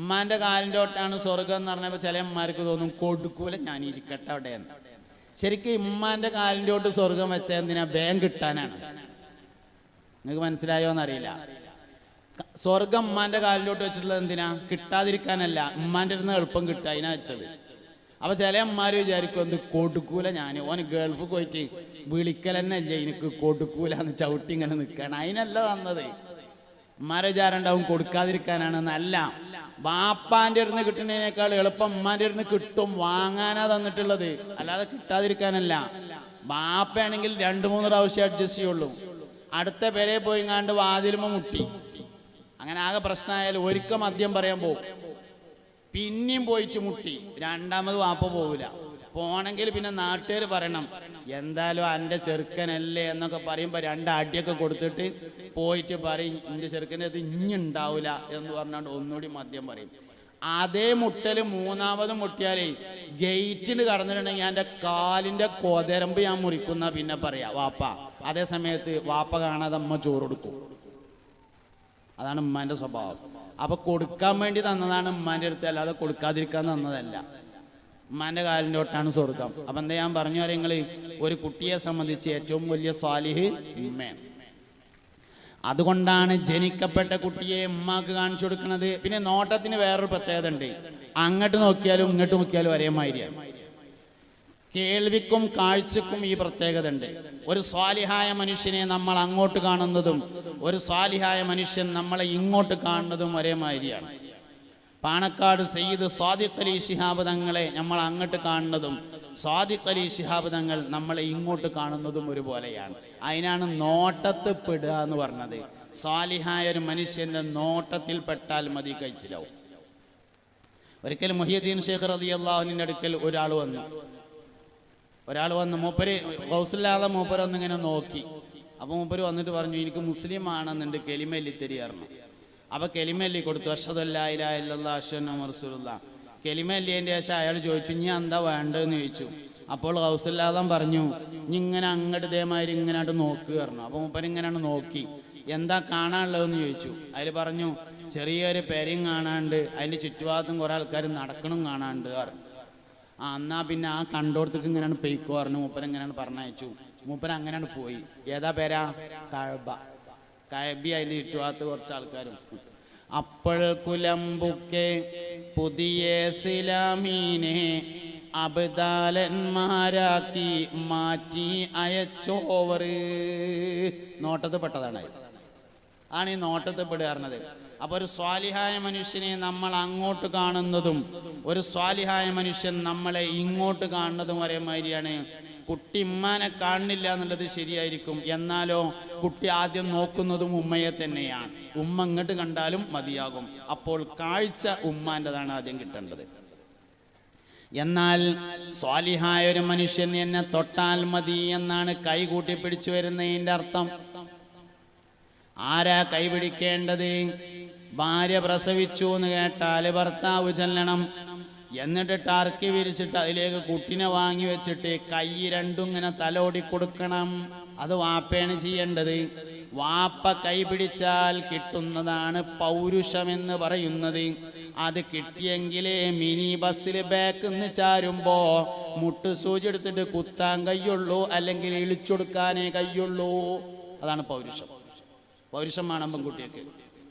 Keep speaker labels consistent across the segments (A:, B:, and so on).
A: ഉമ്മാന്റെ കാലിന്റെ ഒട്ടാണ് സ്വർഗം എന്ന് പറഞ്ഞപ്പോൾ ചില അമ്മമാർക്ക് തോന്നും കൊടുക്കൂല ഞാൻ ഇരിക്കട്ടെ അവിടെ എന്ന് ശരിക്കും ഉമ്മാന്റെ കാലിന്റെ ഒട്ട് സ്വർഗം വെച്ച എന്തിനാ ബേം കിട്ടാനാണ്? നിങ്ങൾക്ക് മനസ്സിലായോ എന്നറിയില്ല. സ്വർഗം ഉമ്മാന്റെ കാലിലോട്ട് വെച്ചിട്ടുള്ളത് എന്തിനാ? കിട്ടാതിരിക്കാനല്ല ഉമ്മാന്റെ അടുത്ത് എളുപ്പം കിട്ടുക അതിനാ വെച്ചത്. അപ്പൊ ചില അമ്മമാര് വിചാരിക്കും എന്ത് കൊടുക്കൂല ഞാൻ ഓന് ഗൾഫ് പോയിട്ട് വിളിക്കൽ തന്നെ ഇല്ല എനിക്ക് കൊടുക്കൂല എന്ന് ചവിട്ടി ഇങ്ങനെ നിൽക്കണം അതിനല്ല തന്നത്. ഉമ്മാരെ വിചാരം ഉണ്ടാവും കൊടുക്കാതിരിക്കാനാണ് നല്ല അടുന്ന് കിട്ടുന്നതിനേക്കാൾ എളുപ്പം ഉമ്മാന്റെ അടുന്ന് കിട്ടും വാങ്ങാനാ തന്നിട്ടുള്ളത്. അല്ലാതെ കിട്ടാതിരിക്കാനല്ല. ബാപ്പയാണെങ്കിൽ രണ്ടു മൂന്ന് പ്രാവശ്യം അഡ്ജസ്റ്റ് ചെയ്യുള്ളൂ. അടുത്ത പേരെ പോയി കണ്ട് വാതിലുമ മുട്ടി. അങ്ങനെ ആകെ പ്രശ്നമായാലും ഒരിക്കൽ മദ്യം പറയാൻ പോകും. പിന്നെയും പോയിട്ട് മുട്ടി. രണ്ടാമത് വാപ്പ പോവില്ല. പോണെങ്കിൽ പിന്നെ നാട്ടുകാർ പറയണം എന്തായാലും എന്റെ ചെറുക്കനല്ലേ എന്നൊക്കെ പറയുമ്പോൾ രണ്ട് അടിയൊക്കെ കൊടുത്തിട്ട് പോയിട്ട് പറയും എന്റെ ചെറുക്കന്റെ അത് ഇഞ്ഞുണ്ടാവില്ല എന്ന് പറഞ്ഞുകൊണ്ട് ഒന്നുകൂടി മദ്യം പറയും. അതേ മുട്ടൽ മൂന്നാമത് മുട്ടിയാലേ ഗേറ്റിന് കടന്നിട്ടുണ്ടെങ്കിൽ എന്റെ കാലിന്റെ കൊതരമ്പ് ഞാൻ മുറിക്കുന്ന പിന്നെ പറയാം വാപ്പ അതേ സമയത്ത് വാപ്പ കാണാതെ അമ്മ ചോറ് കൊടുക്കും. അതാണ് ഉമ്മാന്റെ സ്വഭാവം. അപ്പൊ കൊടുക്കാൻ വേണ്ടി തന്നതാണ് ഉമ്മാന്റെ അടുത്ത് അല്ലാതെ കൊടുക്കാതിരിക്കാൻ തന്നതല്ല. ഉമ്മാന്റെ കാലിന്റെ തൊട്ടാണ് സ്വർഗം. അപ്പൊ എന്താ ഞാൻ പറഞ്ഞു പറയുന്നത് ഒരു കുട്ടിയെ സംബന്ധിച്ച് ഏറ്റവും വലിയ സ്വാലിഹ് ഉമ്മയാണ്. അതുകൊണ്ടാണ് ജനിക്കപ്പെട്ട കുട്ടിയെ ഉമ്മാക്ക് കാണിച്ചു കൊടുക്കുന്നത് പിന്നെ നോട്ടത്തിന് വേറൊരു പ്രത്യേകത ഉണ്ട്. അങ്ങോട്ട് നോക്കിയാലും ഇങ്ങോട്ട് നോക്കിയാലും ഒരേ മാതിരിയാണ്. കേൾവിക്കും കാഴ്ചക്കും ഈ പ്രത്യേകത ഉണ്ട്. ഒരു സ്വാലിഹായ മനുഷ്യനെ നമ്മൾ അങ്ങോട്ട് കാണുന്നതും ഒരു സ്വാലിഹായ മനുഷ്യൻ നമ്മളെ ഇങ്ങോട്ട് കാണുന്നതും ഒരേ മാതിരിയാണ്. പാണക്കാട് സയ്യിദ് സ്വാദിഖ് അലി ശിഹാബ് തങ്ങളെ നമ്മൾ അങ്ങോട്ട് കാണുന്നതും സ്വാദിഖ് അലി ശിഹാബ് തങ്ങൾ നമ്മളെ ഇങ്ങോട്ട് കാണുന്നതും ഒരുപോലെയാണ്. അതിനാണ് നോട്ടത്ത് പെടുക എന്ന് പറഞ്ഞത്. സ്വാലിഹായ ഒരു മനുഷ്യന്റെ നോട്ടത്തിൽ പെട്ടാൽ മതി കഴിച്ചിലാവും. ഒരിക്കൽ മുഹിയദ്ദീൻ ഷേഖ് റതി അള്ളാഹുവിന്റെ അടുക്കൽ ഒരാൾ വന്നു. ഒരാൾ വന്ന് മൂപ്പര് ഹൗസില്ലാതെ മൂപ്പര് ഒന്നിങ്ങനെ നോക്കി. അപ്പൊ മൂപ്പര് വന്നിട്ട് പറഞ്ഞു എനിക്ക് മുസ്ലിം ആണെന്നുണ്ട് കെലിമല്ലി തരികയായിരുന്നു അപ്പൊ കെലിമല്ലി കൊടുത്തു. അഷദല്ലാ അഷുല്ല കെലിമല്ലിയതിന്റെ ശേഷം അയാൾ ചോദിച്ചു ഇനി എന്താ വേണ്ടതെന്ന് ചോദിച്ചു. അപ്പോൾ ഹൗസില്ലാദം പറഞ്ഞു ഇങ്ങനെ അങ്ങോട്ട് ഇതേമാതിരി ഇങ്ങനെ നോക്കി നോക്കുക പറഞ്ഞു. അപ്പൊ മൂപ്പൻ ഇങ്ങനെയാണ് നോക്കി. എന്താ കാണാനുള്ളതെന്ന് ചോദിച്ചു. അതിൽ പറഞ്ഞു ചെറിയൊരു പെരയും കാണാണ്ട് അതിന്റെ ചുറ്റുഭാഗത്തും കുറെ ആൾക്കാർ നടക്കണം കാണാണ്ട് പറഞ്ഞു. ആ എന്നാ പിന്നെ ആ കണ്ടോടത്തേക്ക് ഇങ്ങനെയാണ് പെയ്ക്കോ പറഞ്ഞു. മൂപ്പൻ ഇങ്ങനെയാണ് പറഞ്ഞയച്ചു. മൂപ്പൻ അങ്ങനെയാണ് പോയി. ഏതാ പേരാ? കഴബ കഴബി അതിന്റെ ചുറ്റുഭാഗത്ത് കുറച്ച് ആൾക്കാരും അപ്പോൾ കുലമ്പുക്കെ പുതിയ സിലാമീനെ അബദാലന്മാരാക്കി മാറ്റി അയച്ചോവർ. നോട്ടത്ത് പെട്ടതാണ്. ആണ് ഈ നോട്ടത്തിൽ പെടുകയായിരുന്നത് അപ്പൊ ഒരു സ്വാലിഹായ മനുഷ്യനെ നമ്മൾ അങ്ങോട്ട് കാണുന്നതും ഒരു സ്വാലിഹായ മനുഷ്യൻ നമ്മളെ ഇങ്ങോട്ട് കാണുന്നതും ഒരേ മാതിരിയാണ് കുട്ടി ഉമ്മാനെ കാണുന്നില്ല എന്നുള്ളത് ശരിയായിരിക്കും. എന്നാലോ കുട്ടി ആദ്യം നോക്കുന്നതും ഉമ്മയെ തന്നെയാണ്. ഉമ്മ ഇങ്ങോട്ട് കണ്ടാലും മതിയാകും. അപ്പോൾ കാഴ്ച ഉമ്മാന്റെതാണ് ആദ്യം കിട്ടേണ്ടത്. എന്നാൽ സ്വാലിഹായ ഒരു മനുഷ്യൻ എന്നെ തൊട്ടാൽ മതി എന്നാണ് കൈ കൂട്ടി പിടിച്ചു വരുന്നതിന്റെ അർത്ഥം. ആരാ കൈപിടിക്കേണ്ടത്? ഭാര്യ പ്രസവിച്ചു എന്ന് കേട്ടാൽ ഭർത്താവ് ചെല്ലണം. എന്നിട്ട് ടർക്കി വിരിച്ചിട്ട് അതിലേക്ക് കുട്ടിനെ വാങ്ങി വെച്ചിട്ട് കൈ രണ്ടും ഇങ്ങനെ തലോടി കൊടുക്കണം. അത് വാപ്പയാണ് ചെയ്യേണ്ടത്. വാപ്പ കൈ പിടിച്ചാൽ കിട്ടുന്നതാണ് പൗരുഷമെന്ന് പറയുന്നത്. അത് കിട്ടിയെങ്കിലേ മിനി ബസ്സിൽ ബാക്ക് നിന്ന് ചാരുമ്പോ മുട്ട് സൂചി എടുത്തിട്ട് കുത്താൻ കയ്യുള്ളൂ അല്ലെങ്കിൽ ഇളിച്ചൊടുക്കാനേ കയ്യുള്ളൂ. അതാണ് പൗരുഷം. പൗരുഷം വേണം പെൺകുട്ടിയൊക്കെ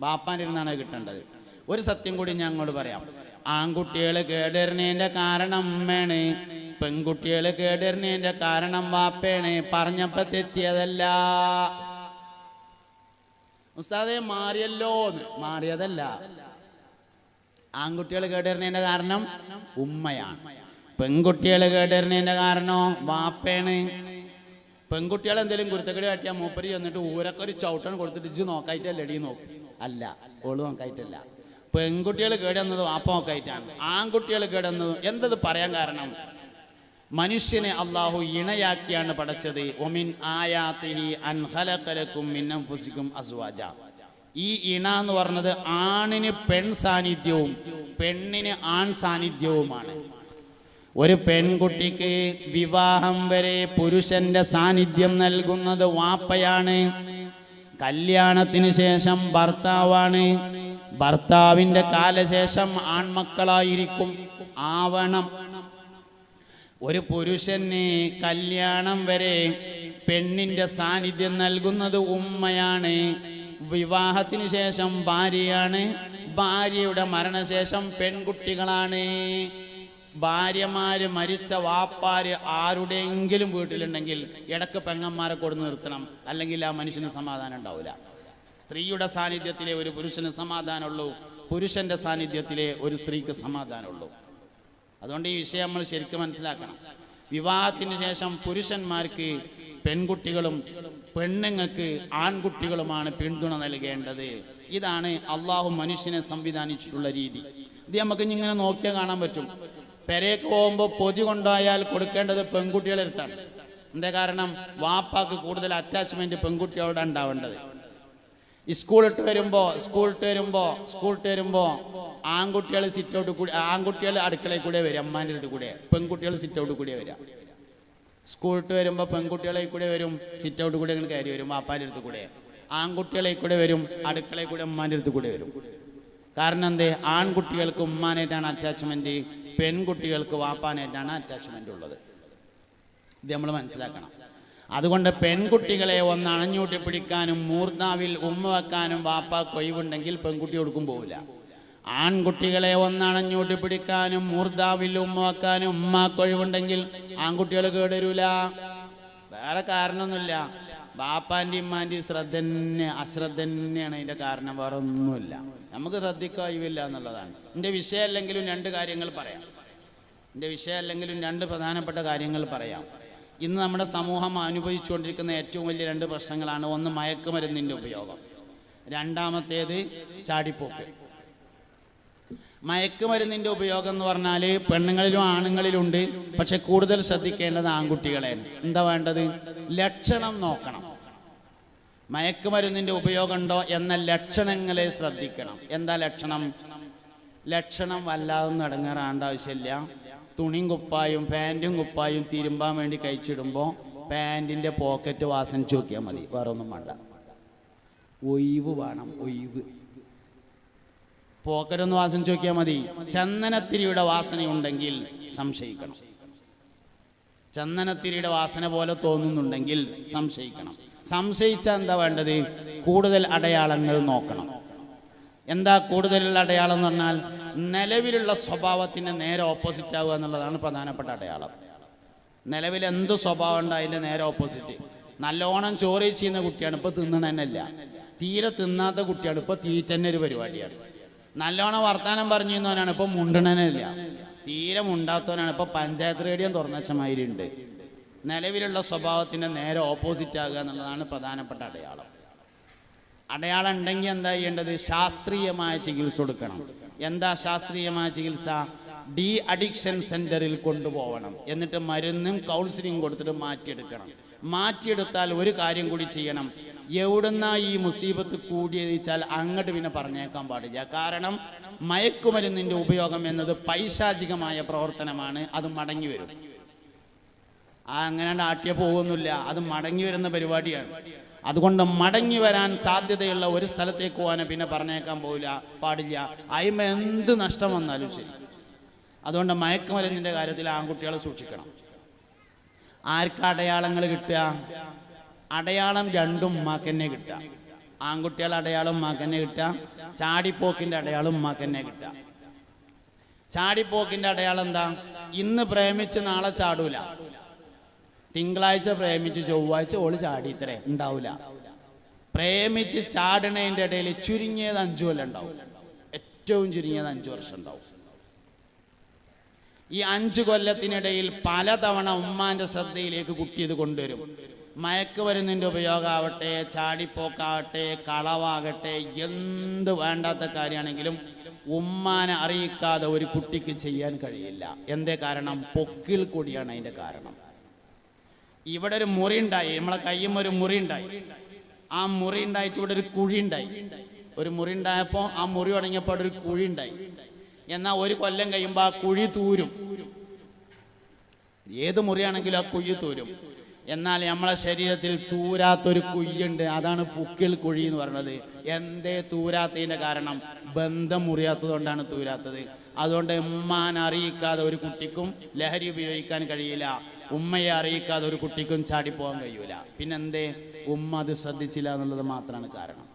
A: ബാപ്പാന്റെ ഇരുന്നാണ് കിട്ടേണ്ടത്. ഒരു സത്യം കൂടി ഞാൻ അങ്ങോട്ട് പറയാം. ആൺകുട്ടികൾ കേടരുന്നതിന്റെ കാരണം അമ്മയാണ് പെൺകുട്ടികൾ കേടരുന്നതിന്റെ കാരണം വാപ്പയാണ്. പറഞ്ഞപ്പോ തെറ്റിയതല്ല. ഉസ്താദെ മാറിയല്ലോ മാറിയതല്ല. ആൺകുട്ടികൾ കേടരുന്നതിന്റെ കാരണം ഉമ്മയാണ്. പെൺകുട്ടികൾ കേടരുന്നതിന്റെ കാരണം വാപ്പയാണ്. പെൺകുട്ടികൾ എന്തെങ്കിലും കുരുത്തക്കടി കാട്ടിയാൽ മൂപ്പരി വന്നിട്ട് ഊരൊക്കെ ഒരു ചവിട്ടണം കൊടുത്തിട്ട് ഇജ്ജ് നോക്കായിട്ടല്ല എടി നോക്കും. അല്ല ഓൾ നോക്കായിട്ടല്ല. പെൺകുട്ടികൾ കേടുന്നത് വാപ്പമൊക്കെ ആയിട്ടാണ്. ആൺകുട്ടികൾ കേടുന്നത് എന്തത് പറയാൻ കാരണം? മനുഷ്യനെ അള്ളാഹു ഇണയാക്കിയാണ് പടച്ചത്. ഒമിൻ ആയാത്തിഹി അൻഫുസിക്കും അസ്വാജ. ഈ ഇണ എന്ന് പറഞ്ഞത് ആണിന് പെൺ സാന്നിധ്യവും പെണ്ണിന് ആൺ സാന്നിധ്യവുമാണ്. ഒരു പെൺകുട്ടിക്ക് വിവാഹം വരെ പുരുഷന്റെ സാന്നിധ്യം നൽകുന്നത് വാപ്പയാണ്. കല്യാണത്തിന് ശേഷം ഭർത്താവാണ്. ഭർത്താവിന്റെ കാലശേഷം ആൺമക്കളായിരിക്കും. ആവണം. ഒരു പുരുഷന് കല്യാണം വരെ പെണ്ണിന്റെ സാന്നിധ്യം നൽകുന്നത് ഉമ്മയാണ്. വിവാഹത്തിന് ശേഷം ഭാര്യയാണ്. ഭാര്യയുടെ മരണശേഷം പെൺകുട്ടികളാണ്. ഭാര്യമാര് മരിച്ച വാപ്പാര് ആരുടെയെങ്കിലും വീട്ടിലുണ്ടെങ്കിൽ ഇടയ്ക്ക് പെങ്ങന്മാരെ കൊടുന്ന് നിർത്തണം. അല്ലെങ്കിൽ ആ മനുഷ്യന് സമാധാനം ഉണ്ടാവില്ല. സ്ത്രീയുടെ സാന്നിധ്യത്തിലെ ഒരു പുരുഷന് സമാധാനമുള്ളൂ പുരുഷന്റെ സാന്നിധ്യത്തിലെ ഒരു സ്ത്രീക്ക് സമാധാനമുള്ളൂ. അതുകൊണ്ട് ഈ വിഷയം നമ്മൾ ശരിക്കും മനസ്സിലാക്കണം. വിവാഹത്തിന് ശേഷം പുരുഷന്മാർക്ക് പെൺകുട്ടികളും പെണ്ണുങ്ങൾക്ക് ആൺകുട്ടികളുമാണ് പിന്തുണ നൽകേണ്ടത്. ഇതാണ് അള്ളാഹു മനുഷ്യനെ സംവിധാനിച്ചിട്ടുള്ള രീതി. ഇത് നമുക്ക് ഇങ്ങനെ നോക്കിയാൽ കാണാൻ പറ്റും. പെരേക്ക് പോകുമ്പോൾ പൊതി കൊണ്ടുപോയാൽ കൊടുക്കേണ്ടത് പെൺകുട്ടികളെ അടുത്താണ്. എന്താ കാരണം? വാപ്പാക്ക് കൂടുതൽ അറ്റാച്ച്മെന്റ് പെൺകുട്ടികളോട് ഉണ്ടാവേണ്ടത്. സ്കൂളിട്ട് വരുമ്പോ സ്കൂളിട്ട് വരുമ്പോ സ്കൂളിട്ട് വരുമ്പോ ആൺകുട്ടികൾ സിറ്റ് ഔട്ട് കൂടി ആൺകുട്ടികൾ അടുക്കളയിൽ കൂടെ വരും അമ്മാന്റെ അടുത്ത് കൂടെ. പെൺകുട്ടികൾ സിറ്റ് ഔട്ട് കൂടെ വരാം. സ്കൂളിട്ട് വരുമ്പോ പെൺകുട്ടികളെ കൂടെ വരും സിറ്റ് ഔട്ട് കൂടെ ഇങ്ങനെ കയറി വരും വാപ്പാന്റെ അടുത്ത് കൂടെ. ആൺകുട്ടികളെ കൂടെ വരും അടുക്കളയിൽ കൂടെ ഉമ്മാന്റെ അടുത്ത് കൂടെ വരും. കാരണം എന്തേ? ആൺകുട്ടികൾക്ക് ഉമ്മാനായിട്ടാണ് അറ്റാച്ച്മെന്റ് പെൺകുട്ടികൾക്ക് വാപ്പാനായിട്ടാണ് അറ്റാച്ച്മെന്റ് ഉള്ളത്. ഇത് നമ്മൾ മനസ്സിലാക്കണം. അതുകൊണ്ട് പെൺകുട്ടികളെ ഒന്ന് അണഞ്ഞൂട്ടി പിടിക്കാനും മൂർദാവിൽ ഉമ്മ വെക്കാനും വാപ്പ കൊയ്വുണ്ടെങ്കിൽ പെൺകുട്ടി കൊടുക്കും പോവില്ല. ആൺകുട്ടികളെ ഒന്നണഞ്ഞൂട്ടി പിടിക്കാനും മൂർദാവിൽ ഉമ്മ വെക്കാനും ഉമ്മ കൊഴിവുണ്ടെങ്കിൽ ആൺകുട്ടികൾ കേടരൂല. വേറെ കാരണമൊന്നുമില്ല. ബാപ്പാന്റെ ഉമ്മാന്റെ ശ്രദ്ധ തന്നെ അശ്രദ്ധ തന്നെയാണ് അതിന്റെ കാരണം. വേറെ ഒന്നുമില്ല. നമുക്ക് ശ്രദ്ധിക്കായില്ല എന്നുള്ളതാണ്. എന്റെ വിഷയമല്ലെങ്കിലും രണ്ട് കാര്യങ്ങൾ പറയാം. എന്റെ വിഷയമല്ലെങ്കിലും രണ്ട് പ്രധാനപ്പെട്ട കാര്യങ്ങൾ പറയാം. ഇന്ന് നമ്മുടെ സമൂഹം അനുഭവിച്ചുകൊണ്ടിരിക്കുന്ന ഏറ്റവും വലിയ രണ്ട് പ്രശ്നങ്ങളാണ്. ഒന്ന് മയക്കുമരുന്നിന്റെ ഉപയോഗം. രണ്ടാമത്തേത് ചാടിപ്പോക്ക്. മയക്കുമരുന്നിന്റെ ഉപയോഗം എന്ന് പറഞ്ഞാൽ പെണ്ണുങ്ങളിലും ആണുങ്ങളിലും ഉണ്ട് പക്ഷെ കൂടുതൽ ശ്രദ്ധിക്കേണ്ടത് ആൺകുട്ടികളെയാണ്. എന്താ വേണ്ടത്? ലക്ഷണം നോക്കണം. മയക്കുമരുന്നിന്റെ ഉപയോഗമുണ്ടോ എന്ന ലക്ഷണങ്ങളെ ശ്രദ്ധിക്കണം. എന്താ ലക്ഷണം? ലക്ഷണം വല്ലാതൊന്നും ഇടങ്ങാറാണ്ട ആവശ്യമില്ല. തുണിയും കുപ്പായും പാന്റും കുപ്പായും തിരുമ്പാൻ വേണ്ടി കഴിച്ചിടുമ്പോൾ പാന്റിന്റെ പോക്കറ്റ് വാസനിച്ച് നോക്കിയാൽ മതി. വേറെ ഒന്നും വേണ്ട. ഒഴിവ് വേണം ഒഴിവ്. പോക്കറ്റൊന്ന് വാസനിച്ച് നോക്കിയാൽ മതി. ചന്ദനത്തിരിയുടെ വാസനയുണ്ടെങ്കിൽ സംശയിക്കണം. ചന്ദനത്തിരിയുടെ വാസന പോലെ തോന്നുന്നുണ്ടെങ്കിൽ സംശയിക്കണം. സംശയിച്ചാൽ എന്താ വേണ്ടത്? കൂടുതൽ അടയാളങ്ങൾ നോക്കണം. എന്താ കൂടുതലുള്ള അടയാളം എന്ന് പറഞ്ഞാൽ നിലവിലുള്ള സ്വഭാവത്തിന് നേരെ ഓപ്പോസിറ്റ് ആവുക എന്നുള്ളതാണ് പ്രധാനപ്പെട്ട അടയാളം. നിലവിൽ എന്ത് സ്വഭാവം ഉണ്ട് അതിന്റെ നേരെ ഓപ്പോസിറ്റ് നല്ലോണം ചോറി ചെയ്യുന്ന കുട്ടിയാണ് ഇപ്പോൾ തിന്നണന്നല്ല തീരെ തിന്നാത്ത കുട്ടിയാണ് ഇപ്പോൾ തീറ്റന്നെ ഒരു പരിപാടിയാണ്. നല്ലോണം വർത്താനം പറഞ്ഞു തന്നവനാണ് ഇപ്പോൾ മുണ്ടണനല്ല തീരെ മുണ്ടാത്തവനാണ് ഇപ്പോൾ പഞ്ചായത്ത് റേഡിയോ തുറന്നച്ചമാതിരി ഉണ്ട്. നിലവിലുള്ള സ്വഭാവത്തിന്റെ നേരെ ഓപ്പോസിറ്റ് ആകുക എന്നുള്ളതാണ് പ്രധാനപ്പെട്ട അടയാളം. അടയാളം ഉണ്ടെങ്കിൽ എന്താ ചെയ്യേണ്ടത്? ശാസ്ത്രീയമായ ചികിത്സ കൊടുക്കണം. എന്താ ശാസ്ത്രീയമായ ചികിത്സ? ഡി അഡിക്ഷൻ സെന്ററിൽ കൊണ്ടുപോകണം എന്നിട്ട് മരുന്നും കൗൺസിലിംഗ് കൊടുത്തിട്ട് മാറ്റിയെടുക്കണം. മാറ്റിയെടുത്താൽ ഒരു കാര്യം കൂടി ചെയ്യണം. എവിടുന്നാ ഈ മുസീബത്ത് കൂടിയതിച്ചാൽ അങ്ങോട്ട് പിന്നെ പറഞ്ഞേക്കാൻ പാടില്ല. കാരണം മയക്കുമരുന്നിന്റെ ഉപയോഗം എന്നത് പൈശാചികമായ പ്രവർത്തനമാണ്. അത് മടങ്ങി വരും. ആ അങ്ങനെ ആട്ടിയ പോകുന്നില്ല. അത് മടങ്ങി വരുന്ന പരിപാടിയാണ്. അതുകൊണ്ട് മടങ്ങി വരാൻ സാധ്യതയുള്ള ഒരു സ്ഥലത്തേക്ക് പോകാൻ പിന്നെ പറഞ്ഞേക്കാൻ പോവില്ല പാടില്ല. അയിമ എന്ത് നഷ്ടം വന്നാലും ശരി. അതുകൊണ്ട് മയക്കുമരുന്നിന്റെ കാര്യത്തിൽ ആൺകുട്ടികളെ സൂക്ഷിക്കണം. ആർക്ക് അടയാളങ്ങൾ കിട്ടുക? അടയാളം രണ്ടും ഉമ്മാക്കന്നെ കിട്ടുക. ആൺകുട്ടികളുടെ അടയാളം ഉമ്മാക്കന്നെ കിട്ടുക. ചാടിപ്പോക്കിന്റെ അടയാളം ഉമ്മാക്കന്നെ കിട്ടുക. ചാടിപ്പോക്കിന്റെ അടയാളം എന്താ? ഇന്ന് പ്രേമിച്ച് നാളെ ചാടൂല. തിങ്കളാഴ്ച പ്രേമിച്ച് ചൊവ്വാഴ്ച ഓൾ ചാടി ഇത്രേ ഉണ്ടാവില്ല പ്രേമിച്ച് ചാടണേന്റെ ഇടയിൽ ചുരുങ്ങിയത് അഞ്ചു കൊല്ലം ഉണ്ടാവും. ഏറ്റവും ചുരുങ്ങിയത് അഞ്ചു വർഷം ഉണ്ടാവും. ഈ അഞ്ചു കൊല്ലത്തിനിടയിൽ പലതവണ ഉമ്മാന്റെ ശ്രദ്ധയിലേക്ക് കുട്ടിയത് കൊണ്ടുവരും. മയക്കുമരുന്നിന്റെ ഉപയോഗമാവട്ടെ ചാടിപ്പോക്കാവട്ടെ കളവാകട്ടെ എന്ത് വേണ്ടാത്ത കാര്യമാണെങ്കിലും ഉമ്മാനെ അറിയിക്കാതെ ഒരു കുട്ടിക്ക് ചെയ്യാൻ കഴിയില്ല. എന്തേ കാരണം? പൊക്കിൽ കൂടിയാണ് അതിന്റെ കാരണം. ഇവിടെ ഒരു മുറി ഉണ്ടായി. നമ്മളെ കയ്യും ഒരു മുറി ഉണ്ടായി. ആ മുറി ഉണ്ടായിട്ട് ഇവിടെ ഒരു കുഴി ഉണ്ടായി. ഒരു മുറി ഉണ്ടായപ്പോൾ ആ മുറി ഉണങ്ങിയപ്പോൾ അവിടെ ഒരു കുഴി ഉണ്ടായി. എന്നാൽ ഒരു കൊല്ലം കഴിയുമ്പോൾ ആ കുഴി തൂരും. ഏത് മുറിയാണെങ്കിലും ആ കുഴി തൂരും. എന്നാൽ നമ്മളെ ശരീരത്തിൽ തൂരാത്തൊരു കുയ്യുണ്ട് അതാണ് പുക്കിൽ കുഴി എന്ന് പറയുന്നത്. എന്തേ തൂരാത്തതിന്റെ കാരണം? ബന്ധം മുറിയാത്തതുകൊണ്ടാണ് തൂരാത്തത്. അതുകൊണ്ട് ഉമ്മാൻ അറിയിക്കാതെ ഒരു കുട്ടിക്കും ലഹരി ഉപയോഗിക്കാൻ കഴിയില്ല. ഉമ്മയെ അറിയിക്കാതെ ഒരു കുട്ടിക്കും ചാടിപ്പോകാൻ കഴിയൂല. പിന്നെന്തേ? ഉമ്മ അത് ശ്രദ്ധിച്ചില്ല എന്നുള്ളത് മാത്രമാണ് കാരണം.